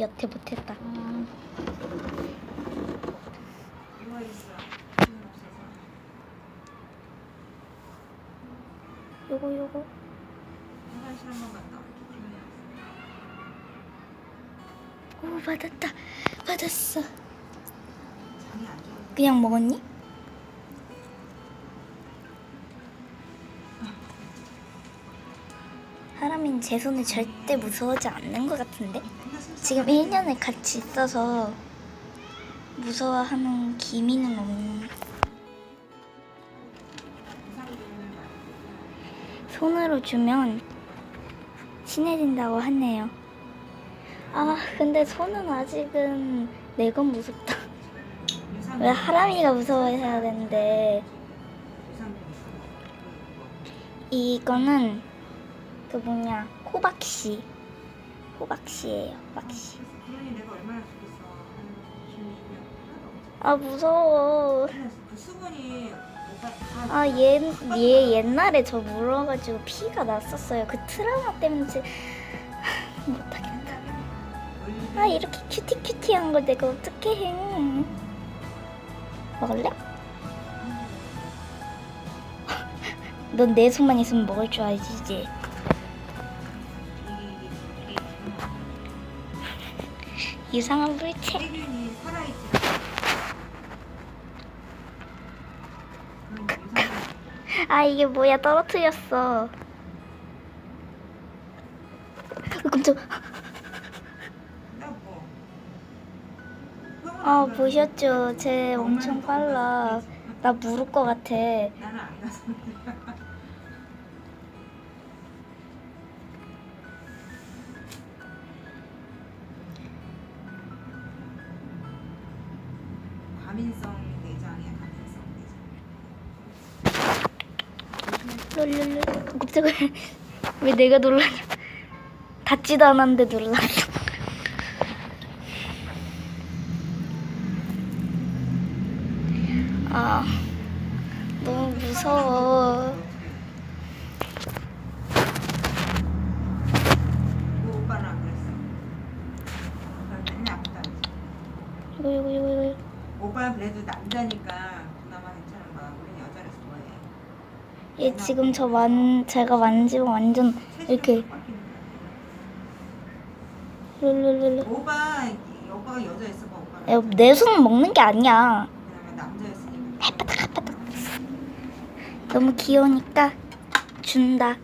여태 못했다. 요거 요거. 오 받았다. 받았어. 그냥 먹었니? 하람이는 제 손을 절대 무서워하지 않는 것 같은데? 지금 1년을 같이 있어서 무서워하는 기미는 없는 손으로 주면 친해진다고 하네요. 아 근데 손은 아직은 내 건 무섭다. 왜 하람이가 무서워해야 되는데? 이거는 그 뭐냐 호박씨. 호박씨예요 호박씨. 아 무서워. 없어. 그 수분이 오빠 다아얘 얘 옛날에 저 물어가지고 피가 났었어요. 그 트라우마 때문에 지- 못하겠다. 아 이렇게 큐티 큐티한 걸 내가 어떻게 해? 먹을래? 넌 내 손만 있으면 먹을 줄 알지 이제 이상한 물체 아 이게 뭐야? 떨어뜨렸어. 어, 깜짝. 아 보셨죠? 쟤 엄청 빨라. 나 물을 것 같아 가서. 과민성 내장이야, 과민성 내장. 롤롤롤 깜짝이야 왜 내가 놀라냐 닿지도 않았는데 놀랐어 아 너무 무서워 그랬어. 맨날 아프다 그랬어. 이거 이거 이거 이거 오빠는 그래도 남자니까 그나마 괜찮은 거야. 우리는 여자라서 뭐해. 얘 지금 저만 제가 만지면 완전 이렇게 롤롤롤 오빠 오빠가 여자였어 봐 오빠는 내손 먹는 게 아니야. 그다음에 남자였으니까. 너무 귀여우니까 준다